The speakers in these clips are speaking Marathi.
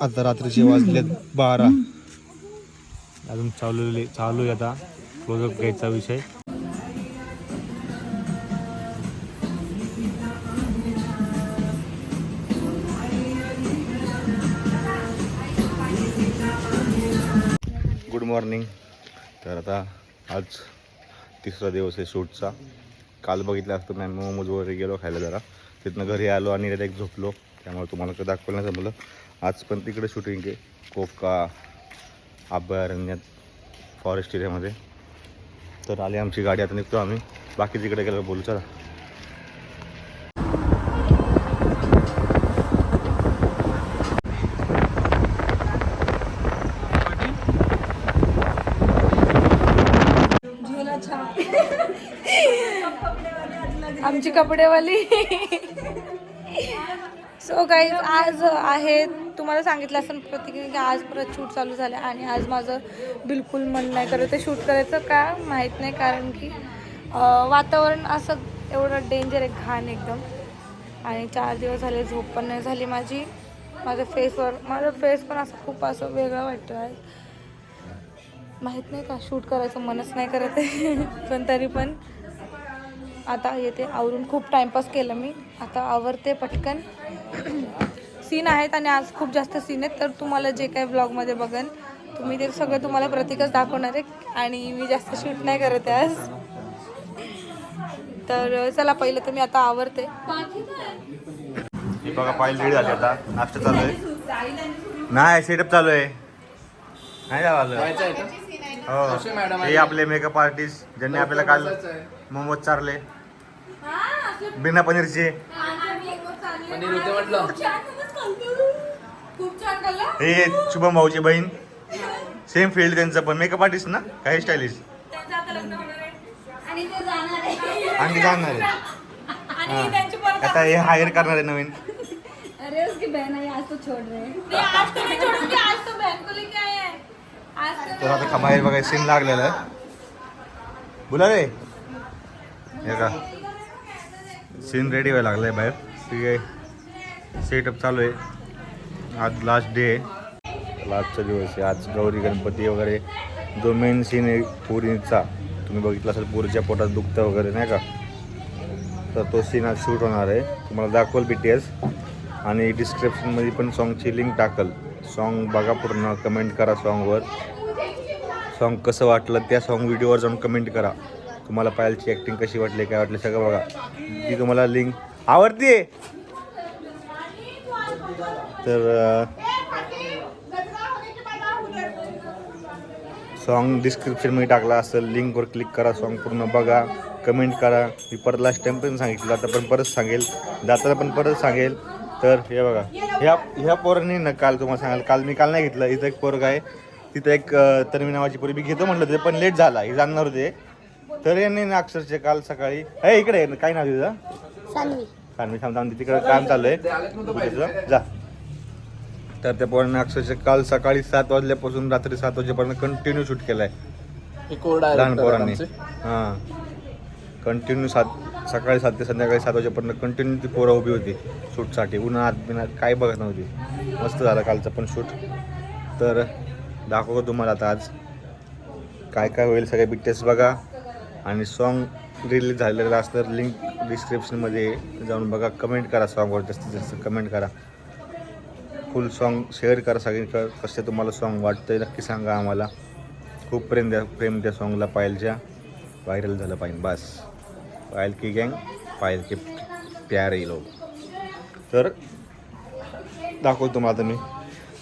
आता रात्रीचे वाजलेत बारा. अजून चालू चालू आहे आता. बघ घ्यायचा विषय. गुड मॉर्निंग तर आता आज तिसरा दिवस आहे शूटचा. काल बघितलं असतं मॅम मोमोज वगैरे गेलो खायला जरा. तिथनं घरी आलो आणि डायरेक्ट झोपलो. त्यामुळे तुम्हाला काही दाखवलं नाही जमलं. आज पण तिकडे शूटिंग आहे. कोका अभयारण्यात फॉरेस्ट एरियामध्ये तर आली आमची गाडी आता निघतो आम्ही. बाकी तिकडे गेल्यावर बोलू चला. आमची कपडेवाली. सो काही आज आहे तुम्हाला सांगितलं असं प्रतिक्रिया की आज परत शूट चालू झालं आणि आज माझं बिलकुल मन नाही करत ते शूट करायचं का माहीत नाही कारण की वातावरण असं एवढं डेंजर आहे घाण एकदम. आणि चार दिवस झाले झोप पण नाही झाली माझी. माझ्या फेसवर माझं फेस पण असं खूप असं वेगळं वाटतं आहे. माहीत नाही का शूट करायचं मनच नाही करत आहे. पण तरी पण आता येते. आवरून खूप टाइमपास केलं मी. आता आवरते पटकन. सीन आहेत आणि आज खूप जास्त सीन आहेत. तर तुम्हाला जे काही ब्लॉगमध्ये बघन तुम्ही ते सगळं तुम्हाला प्रतीकच दाखवणार आहे. आणि मी जास्त शूट नाही करत आहे आज. तर चला पहिलं तर मी आता आवरते. ही बघा पाहिजे लेट झाली आता. नाश्ता चालू आहे. नाही सेटअप चालू आहे. नाही झालं हो. हे आपले मेकअप आर्टिस्ट ज्यांनी आपल्याला काल मोमोज चारले. बिना पनीरचे. पनीर होते म्हटलं. हे शुभम भाऊची बहीण. सेम फील्ड त्यांचं पण. मेकअप आर्टिस्ट ना? काही स्टायलिस्ट त्यांचं आता लग्न होणार आहे. आणि ते जाणार आहे. आणि जाणार आहे. आणि त्यांची परत आता हे हायर करणार आहे नवीन. अरे उसकी बहन है आज तो छोड़ रहे हैं. नहीं, आज तो नहीं छोड़ूंगी आज तो बहन को लेके आए हैं. आज तो तर आता खमायर बघा सीन लागलेलं आहे. बोला रे. हे का सीन रेडी व्हायला लागलाय बाहेर. ठीक आहे. सेटअप चालू आहे. आज लास्ट डे आहे. लास्टचा दिवस आहे. आज गौरी गणपती वगैरे. जो मेन सीन आहे पुरीचा. तुम्ही बघितला असेल पुरीच्या पोटात दुखतं वगैरे नाही का? तर तो सीन आज शूट होणार आहे. तुम्हाला दाखवल बी टी एस आणि डिस्क्रिप्शनमध्ये पण सॉन्गची लिंक टाकल. सॉन्ग बघा पूर्ण. कमेंट करा सॉन्गवर सॉन्ग कसं वाटलं त्या सॉन्ग व्हिडिओवर जाऊन कमेंट करा. तुम्हाला पायलची ॲक्टिंग कशी वाटली काय वाटली सगळं बघा. ती तुम्हाला लिंक आवडते तर सॉन्ग डिस्क्रिप्शनमध्ये टाकला असेल लिंकवर क्लिक करा सॉन्ग पूर्ण बघा कमेंट करा. मी परत लास्ट टाइम पण सांगितलं आता पण परत सांगेल जाताना पण परत सांगेल. तर हे बघा ह्या ह्या पोरांनी ना काल तुम्हाला सांगाल काल मी काल नाही घेतलं इथं एक पोरग आहे. तिथं एक तन्वी नावाची पोरी मी घेतो म्हटलं ते पण लेट झाला हे जाणणार होते. तर यांनी ना अक्षरशः काल सकाळी हे इकडे काय नाव तुझं? सानवी. मी थांबता तिकडे काम चालू आहे तुझं. जा. तर त्या पोरांनी अक्षरशः काल सकाळी सात वाजल्यापासून रात्री सात वाजेपर्यंत कंटिन्यू शूट केलाय. लहान पोरांनी. हां. कंटिन्यू सात सकाळी सात ते संध्याकाळी सात वाजेपर्यंत कंटिन्यू ती पोरं उभी होती शूटसाठी. उन्हात बिनात काय बघत नव्हती. मस्त झालं कालचं पण शूट. तर दाखवतो तुम्हाला आता आज. काय काय होईल सगळे बिटेस बघा. आणि सॉन्ग रिलीज झालेलं असतं लिंक डिस्क्रिप्शनमध्ये जाऊन बघा. कमेंट करा सॉन्गवर जास्तीत जास्त कमेंट करा. फुल सॉन्ग शेअर करा सगळीकडं. कसं तुम्हाला सॉन्ग वाटतं आहे नक्की सांगा आम्हाला. खूप प्रेम द्या प्रेम त्या सॉन्गला पायलच्या व्हायरल झालं पाहिजे बस. पायल की गँग पायल की प्यारे लोक. तर दाखवतो तुम्हाला आता मी.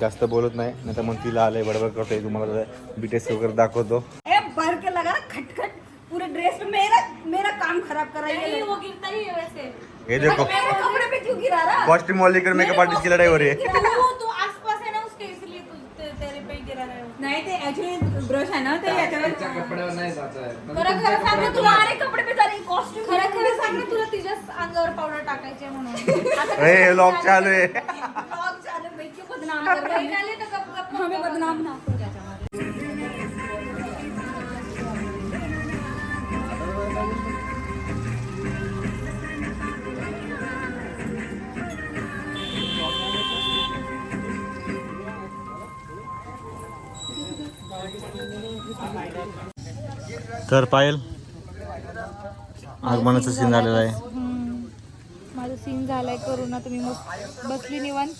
जास्त बोलत नाही नाही तर मग तिला आलं आहे बडबड करतोय. तुम्हाला बीटेस वगैरे दाखवतो ए भर के लगा खटखट पूरे ड्रेस में मेरा मेरा काम खराब करा ये वो गिरता ही है वैसे। हे देखो मेरे कपड़े पे क्यों गिरा रहा? कॉस्ट्यूम वाली कर मेकअप आर्टिस्ट की लड़ाई हो रही है। तू तू आसपास है ना उसके इसलिए तू ते, तेरे पे ही गिरा है वो. नाही ते ऍक्च्युली ब्रश आहे ना ते याच्यावर कपड्यावर नाही जात आहे खरं खरं सांग ना तुला अरे कपडे पे सारे कॉस्ट्यूम खरं खरं सांग ना तुला तिच्याच अंगावर पावडर टाकायची आहे म्हणून ए लॉक चालू आहे. ब्लॉग चालू भाई क्यों बदनाम कर रहे आली तर गप गप हमें बदनाम ना तर पायल आगमनाचं सीन झालेलं आहे. माझं सीन झालाय करून आता मी मस्त बसली निवांत?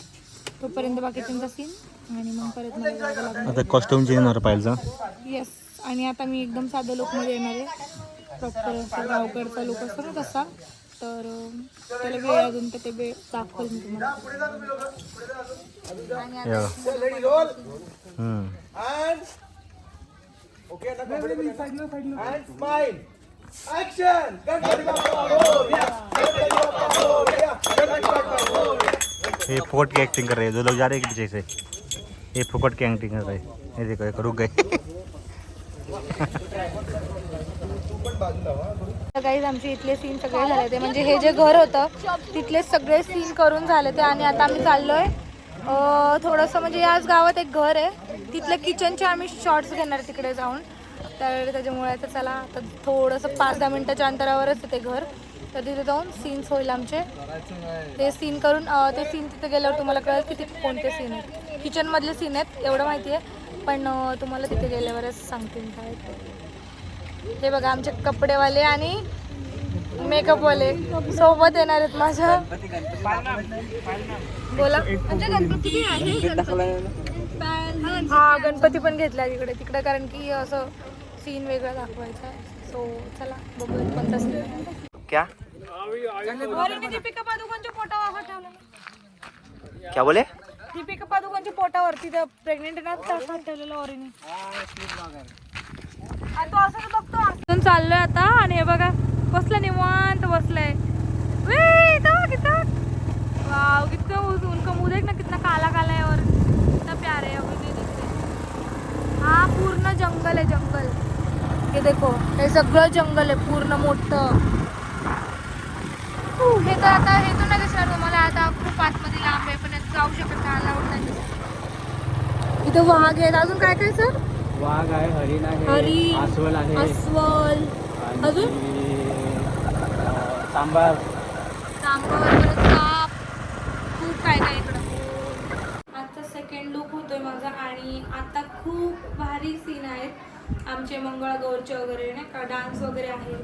तोपर्यंत बाकीच्यांचा सीन आणि मग परत मला जावं लागणार आता कॉस्ट्युम चेंज होणार पायलचा. येस आणि आता मी एकदम साध्या लोकमध्ये येणार आहे. प्रॉपर गावकडचा लोक असतो ना तसा. तर त्याला वेळ अजून तर ते वेळ दाखवेल मी तुम्हाला. आणि आता ये फुकट की एक्टिंग कर रहे हैं जो लोग जा रहे हैं पीछे से। ये फुकट की एक्टिंग कर रहे हैं। ये देखो एक रुक गए। काही आमचे इथले सीन सगळे झाले ते म्हणजे हे जे घर होतं तिथले सगळे सीन करून झाले ते आणि आता आम्ही चाललोय. अं, थोडंसं म्हणजे याच गावात एक घर आहे. तिथल्या किचनचे आम्ही शॉर्ट्स घेणार तिकडे जाऊन. तर त्याच्यामुळे आता चला आता थोडंसं पाच दहा मिनिटाच्या अंतरावरच आहे ते घर. तर तिथे जाऊन सीन्स होईल आमचे. ते सीन करून ते सीन तिथे गेल्यावर तुम्हाला कळेल की तिथे कोणते सीन आहेत. किचनमधले सीन आहेत एवढं माहिती आहे. पण तुम्हाला तिथे गेल्यावरच सांगते मी काय ते. हे बघा आमचे कपडेवाले आणि मेकअपवाले सोबत येणार आहेत माझ्या. बोला. म्हणजे गणपती. आहे हा गणपती पण घेतला तिकडे तिकडे कारण की असं सीन वेगळं दाखवायचं. आहे सो चला बघूया कोणता सीन क्या? दीपिका पादुकोणच्या पोटावर ठेवलं. क्या बोले? दीपिका पादुकोणच्या पोटावरती त्या प्रेग्नेंट ना तसं ठेवलेलं ऑरिने तो असं बघतो. असं चाललोय आता आणि हे बघा बसलं निवांत बसलंय. बघ. वाव कितना उनका मुंह देख ना कितना काला काला है और कितना प्यारे है अभी हा पूर्ण जंगल आहे जंगल. हे देखो हे सगळं जंगल आहे पूर्ण मोठं. हे तर आता हे तर नाही दिसणार तुम्हाला. आता खूप आतमध्ये लांब आहे पण जाऊ शकत नाही अलाउड नाही. इथं वाघ आहेत. अजून काय काय सर? वाघ आहे हरिण आहे हरिण, अस्वल आहे. अस्वल. अजून? सांबार. सांबर. लुक माझा आणि आता खूप भारी सीन आहेत. आमचे मंगळागौरचे वगैरे नाही का? डान्स वगैरे आहे.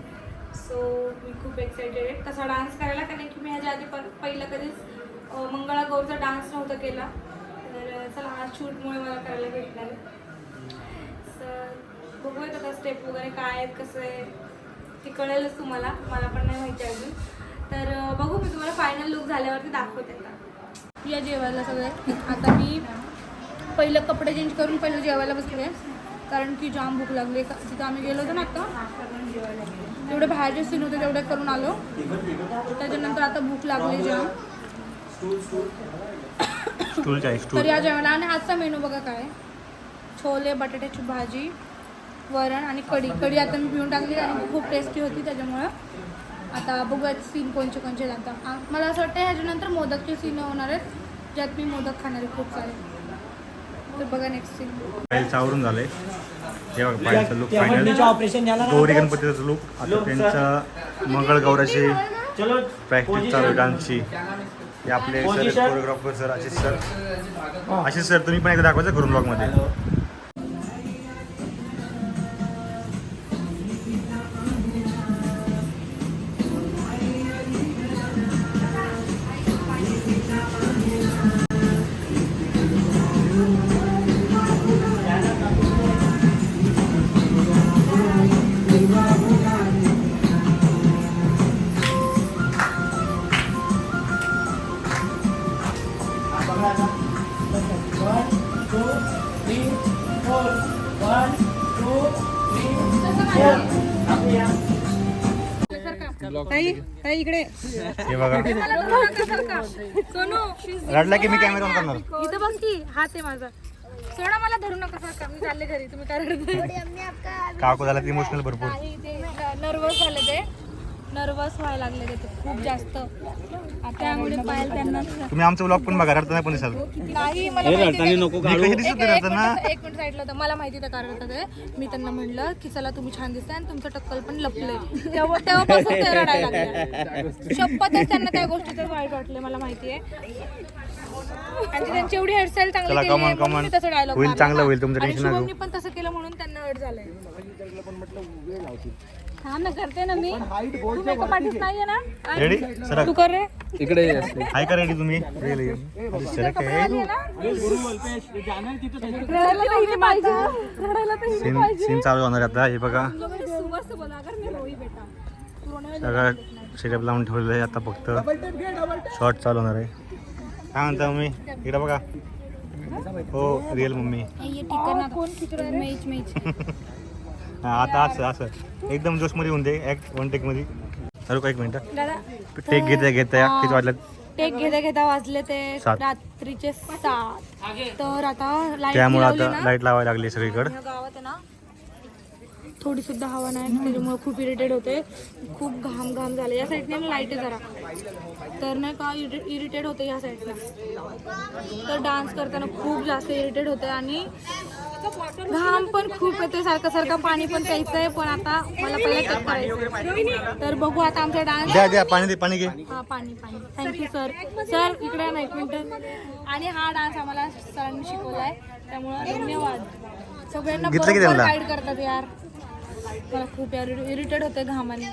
सो मी खूप एक्सायटेड आहे. तसा डान्स करायला कारण की मी ह्याच्या आधी पण पहिलं कधीच मंगळागौरचा डान्स नव्हता केला. तर चला हा शूटमुळे मला करायला भेटणार आहे. तर बघूयात आता स्टेप वगैरे काय आहेत कसं आहे. ते कळेलच तुम्हाला. मला पण नाही माहिती अजून. तर बघू मी तुम्हाला फायनल लुक झाल्यावरती दाखवते आता. या जेवायला सगळे. आता मी पहिलं कपडे चेंज करून पहिलं जेवायला बसले कारण की जाम भूक लागली. का तिथं आम्ही गेलो होतो ना आता. तेवढे बाहेरचे सीन होते तेवढे करून आलो. त्याच्यानंतर आता भूक लागली जाम. तर या जेवणाला आणि आजचा मेनू बघा काय? छोले बटाट्याची भाजी वरण आणि कढी. कढी आता मी पिऊन टाकली आणि खूप टेस्टी होती त्याच्यामुळं. आता बघूयात सीन कोणचे कोणचे आ- मला असं वाटतं ह्याच्यानंतर मोदकचे सीन होणार आहेत ज्यात मी मोदक खाणार आहे खूप सारे. तर बघा नेक्स्ट सीन आवरून झालंय हे बघा लुक फायनल गौरी गणपतीचं लुक आता त्यांचा मंगळगौराची प्रॅक्टिस चालू आहे डान्सची हे आपले sir choreographer sir Ashish sir Ashish sir तुम्ही पण एकदा दाखवायचं करून ब्लॉगमध्ये हे बघा. सोनू रडला की मी कॅमेरा ऑन करणार? इथं बघ की हात आहे माझा. सोडा मला धरू नका सारखा. मी चालले घरी तुम्ही काय? काकू झाला ती इमोशनल भरपूर. नर्वस झाले ते. नर्वस व्हायला लागले ते खूप जास्त. आता त्यामुळे पायल त्यांना तुम्ही आमचा ब्लॉग पण बघा रडताना पण दिसाल. नाही मला माहिती नाही. मी कशी एक दिसत एक रडताना? मिनिट एक मिनिट साईडला होतं. मला माहिती त्या कारण ते मी त्यांना म्हणलं की चला तुम्ही छान दिसताय आणि तुमचं टक्कल पण लपलंय. तेव्हा तेव्हापासून ते रडायला लागले. शपथच त्यांना त्या गोष्टीचं वाईट वाटले मला माहिती आहे. आणि त्यांची एवढी हेअरस्टाईल चांगली चला, केली come on, आहे, come म्हणून on. मी तसं dialogue होईल. चांगलं होईल, तुमचं tension नका शुभमनी पण तसं केलं म्हणून त्यांना हर्ट झालंय हा ना करते ना मी. तू मेकअप आर्टिस्ट नाहीये ना? Ready sir. तू कर रे. इकडे ये. असले. हाय का रेडी तुम्ही सीन चालू होणार आहे आता हे बघा. सुबह से बोला अगर मैं रोई बेटा. तू रोने वाली सगळं सेटअप लावून ठेवलेलं आहे आता फक्त. शॉर्ट चालू होणार आहे. काय म्हणता मम्मी? इकडे बघा. हो? Real mummy. है ना आता असं असं. एकदम जोशमध्ये होऊन दे ॲक्ट वन टेकमध्ये चालू का एक मिनटं. दादा टेक घेता घेता किती वाजल्यात? टेक घेता घेता वाजले ते सात. रात्रीचे सात. तर आता लाइट त्यामुळे आता लाइट लावायला लागली सगळीकडे. या गावात आहे ना थोडी सुद्धा हवा नाही त्याच्यामुळे खूप इरिटेट होते. खूप घाम घाम झाले. या साईडने लाइट आहे जरा. तर नाही का इरिटेट होते या साईडला तर डान्स करताना खूप जास्त इरिटेट होते आणि घाम पण खूप येते सारखं सारखं पाणी पण प्यायचं आहे पण आता मला पहिलं चेक करायचं तर बघू आता आमचा डान्स द्या द्या पाणी दे पाणी घे. हा पाणी पाणी. थँक्यू सर सर इकडे ना एक मिनिट आणि हा डान्स आम्हाला सरांनी शिकवलाय. त्यामुळे धन्यवाद. सगळ्यांना बरोबर? गाईड करतात यार. मला खूप यार इरिटेट होते घामाने.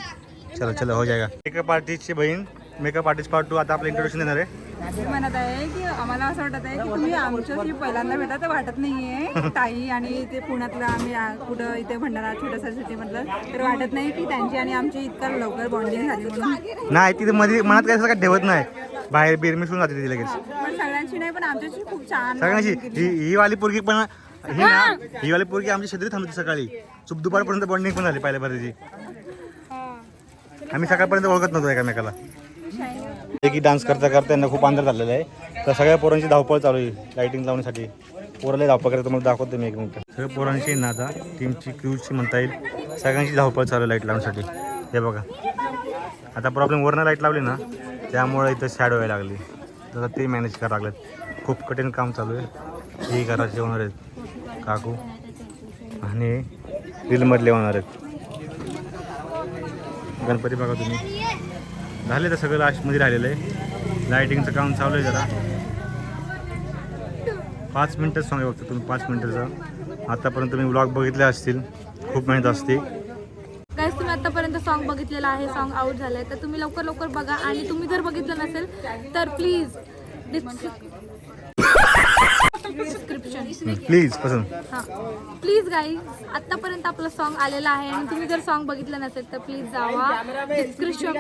चलो चलो हो जाएगा. मेकअप आर्टिस्टची बहीण मेकअप आर्टिस्ट पार्ट टू आता आपलं इंट्रोडक्शन देणार आहे. असे म्हणत आहे की आम्हाला असं वाटत आहे की तुम्ही आमच्याशी पहिल्यांदा भेटा तर वाटत नाहीये. ताई आणि ते पुण्यातलं आम्ही कुठं इथे भंडारा छोट्याशा सिटीमधलं तर वाटत नाही की त्यांची आणि आमची इतका लवकर बॉन्डिंग झाली म्हणून. नाही तिथे मध्ये मनात काय काय ठेवत नाही. बाहेर बीर मिसळून जाते ती लगेच. पण सगळ्यांशी नाही पण आमच्याशी खूप छान सगळ्यांशी. ही ही वाली पोरगी पण ही ना ही. वाली पोरगी आमची शेजारी थांबली होती सकाळी. चुप दुपारपर्यंत बॉन्डिंग पण झाली पहिल्या बऱ्याची आम्ही सकाळपर्यंत ओळखत नव्हतो एकामेकाला. की डान्स करता करता यांना खूप अंधार झालेला आहे. तर सगळ्या पोरांची धावपळ चालू आहे लाईटिंग लावण्यासाठी. पोराला धावपळ करत तुम्हाला दाखवतो मी एक मिनिट सगळ्या पोरांची ना आता टीमची क्रूजची म्हणता येईल सगळ्यांची धावपळ चालू आहे लाइट लावण्यासाठी. हे बघा. आता प्रॉब्लेम वरनं लाइट लावली ना त्यामुळे इथं शॅडो व्हायला लागली. तर ते मॅनेज करावं लागलेत. खूप कठीण काम चालू आहे. हे घरात जेवणार आहेत. काकू आणि रीलमधले होणार आहेत. गणपती बघा तुम्ही. झाले तर सगळं लास्टमध्ये राहिलेलं आहे. लायटिंगचं काम चालू आहे जरा. पाच मिनटं सॉंग आहे फक्त तुम्ही पाच मिनटाचं. आतापर्यंत तुम्ही ब्लॉग बघितले असतील. खूप मेहनत असते. गाईस तुम्ही आतापर्यंत सॉन्ग बघितलेलं आहे सॉन्ग आउट झालंय. तर तुम्ही लवकर लवकर बघा. आणि तुम्ही जर बघितलं नसेल तर प्लीज डिस्क्रिप्शन प्लीज पसंत. हां. प्लीज गाईज आत्तापर्यंत आपलं सॉन्ग आलेलं आहे. आणि तुम्ही जर सॉन्ग बघितलं नसेल तर प्लीज जावा. डिस्क्रिप्शन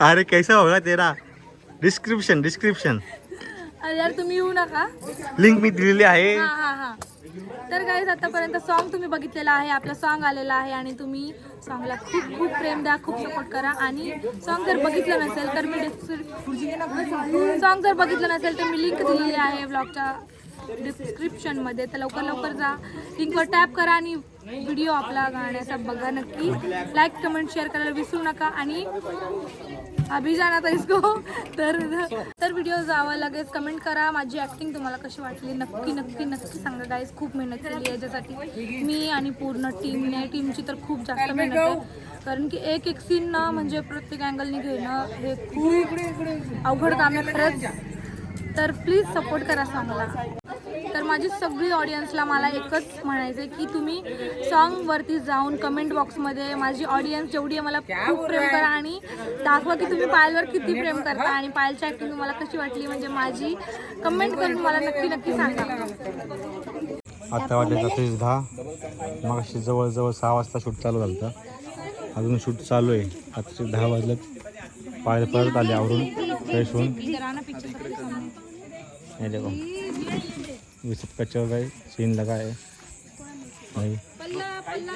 अरे कैसा होगा तेरा? डिस्क्रिप्शन डिस्क्रिप्शन अरे यार तुम्ही येऊ नका. लिंक मी दिलेली आहे. हा हा हा. तर गाईज आतापर्यंत सॉन्ग तुम्ही बघितलेलं आहे आपलं सॉन्ग आलेलं आहे आणि तुम्ही सॉन्गला खूप खूप प्रेम द्या खूप सपोर्ट करा. आणि सॉन्ग जर बघितलं नसेल तर मी सॉन्ग जर बघितलं नसेल तर मी लिंक दिलेली आहे ब्लॉगच्या डिस्क्रिप्शनमध्ये तर लवकर लवकर जा. लिंकवर टॅप करा आणि व्हिडिओ आपला गाण्याचा बघा नक्की. लाईक कमेंट शेअर करायला विसरू नका. आणि अभिजानात जाना इसको. तर तर व्हिडिओ जावा लगेच. कमेंट करा. माझी ॲक्टिंग तुम्हाला कशी वाटली? नक्की नक्की नक्की सांगा गाईज खूप मेहनत केली याच्यासाठी. मी आणि पूर्ण टीमने टीमची तर खूप जास्त मेहनत आहे. कारण की एक एक सीन ना म्हणजे प्रत्येक अँगलनी घेणं हे खूप अवघड काम आहे खरंच. तर प्लीज सपोर्ट करा सांगला तर माझी सगळी ऑडियन्सला मला एकच म्हणायचं आहे की तुम्ही सॉन्गवरती जाऊन कमेंट बॉक्समध्ये माझी ऑडियन्स जेवढी आहे मला खूप प्रेम करा आणि दाखवा की तुम्ही पायलवर किती प्रेम करता आणि पायलची ॲक्टिंग तुम्हाला कशी वाटली म्हणजे माझी कमेंट करून मला नक्की नक्की सांगा. आता वाटले तसेच दहा. मग अशी जवळजवळ सहा वाजता शूट चालू झालं होतं. अजून शूट चालू आहे. आता दहा वाजलं पाय परत आले आवरून फ्रेश होऊन. देखो. ये सब कच्चा हो सीन लगा है। भाई।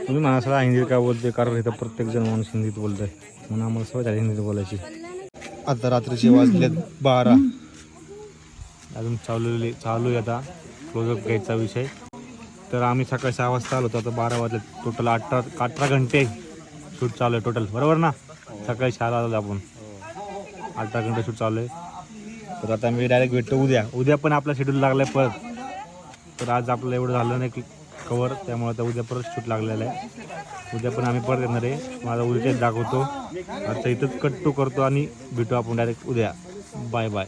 तुम्ही म्हणा सगळा हिंदीत काय बोलते कारण इथं प्रत्येक जण माणूस हिंदीत बोलतोय म्हणून आम्हाला सवय झाली हिंदीत बोलायची आता रात्रीचे वाजलेत बारा। अजून चालू चालू आहे आता क्लोजअप घ्यायचा विषय. तर आम्ही सकाळी सहा वाजता आलो होतो आता बारा वाजले टोटल अठरा अठरा घंटे शूट चालू आहे टोटल बरोबर ना? सकाळी सहाला आलो आपण. अठरा घंटे शूट चालू आहे. तर आता मी डायरेक्ट भेटतो उद्या. उद्या पण आपला शेड्यूल लागला आहे परत. तर आज आपलं एवढं झालं नाही की कवर त्यामुळे आता उद्या परत शूट लागलेलं आहे. उद्या पण आम्ही परत येणार आहे. माझा उद्याच दाखवतो. आता इथंच कट टू करतो आणि भेटू आपण डायरेक्ट उद्या. Bye bye